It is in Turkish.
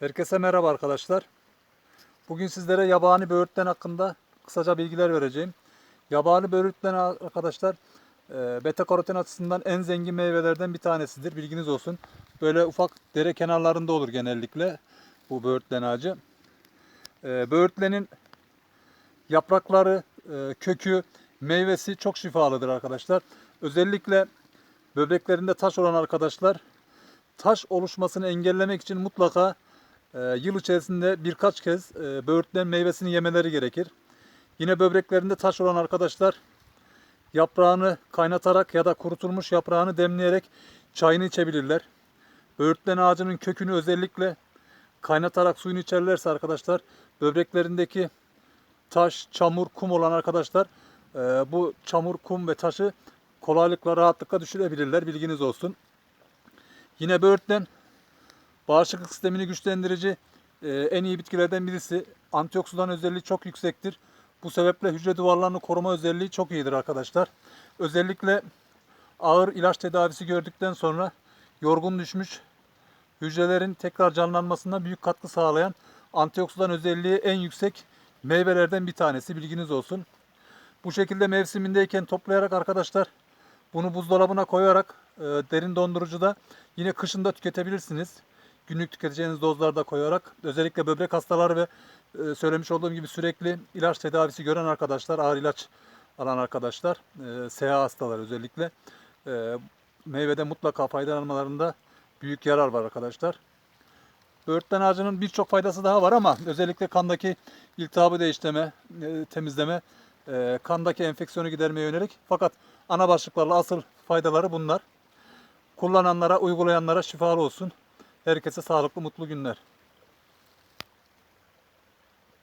Herkese merhaba arkadaşlar. Bugün sizlere yabani böğürtlen hakkında kısaca bilgiler vereceğim. Yabani böğürtlen arkadaşlar e, beta karoten açısından en zengin meyvelerden bir tanesidir. Bilginiz olsun. Böyle ufak dere kenarlarında olur genellikle bu böğürtlen ağacı. E, Böğürtlenin yaprakları, e, kökü, meyvesi çok şifalıdır arkadaşlar. Özellikle böbreklerinde taş olan arkadaşlar taş oluşmasını engellemek için mutlaka yıl içerisinde birkaç kez e, böğürtlen meyvesini yemeleri gerekir. Yine böbreklerinde taş olan arkadaşlar yaprağını kaynatarak ya da kurutulmuş yaprağını demleyerek çayını içebilirler. Böğürtlen ağacının kökünü özellikle kaynatarak suyunu içerlerse arkadaşlar böbreklerindeki taş, çamur, kum olan arkadaşlar e, bu çamur, kum ve taşı kolaylıkla rahatlıkla düşürebilirler. Bilginiz olsun. Yine böğürtlen bağışıklık sistemini güçlendirici e, en iyi bitkilerden birisi. Antioksidan özelliği çok yüksektir. Bu sebeple hücre duvarlarını koruma özelliği çok iyidir arkadaşlar. Özellikle ağır ilaç tedavisi gördükten sonra yorgun düşmüş hücrelerin tekrar canlanmasına büyük katkı sağlayan antioksidan özelliği en yüksek meyvelerden bir tanesi. Bilginiz olsun. Bu şekilde mevsimindeyken toplayarak arkadaşlar bunu buzdolabına koyarak e, derin dondurucuda yine kışında tüketebilirsiniz. Günlük tüketeceğiniz dozlarda koyarak özellikle böbrek hastaları ve e, söylemiş olduğum gibi sürekli ilaç tedavisi gören arkadaşlar, ağır ilaç alan arkadaşlar, e, SH hastaları özellikle e, meyvede mutlaka faydalanmalarında büyük yarar var arkadaşlar. Böğürtlen ağacının birçok faydası daha var ama özellikle kandaki iltihabı değiştirme, e, temizleme, e, kandaki enfeksiyonu gidermeye yönelik. Fakat ana başlıklarla asıl faydaları bunlar. Kullananlara, uygulayanlara şifalı olsun. Herkese sağlıklı, mutlu günler.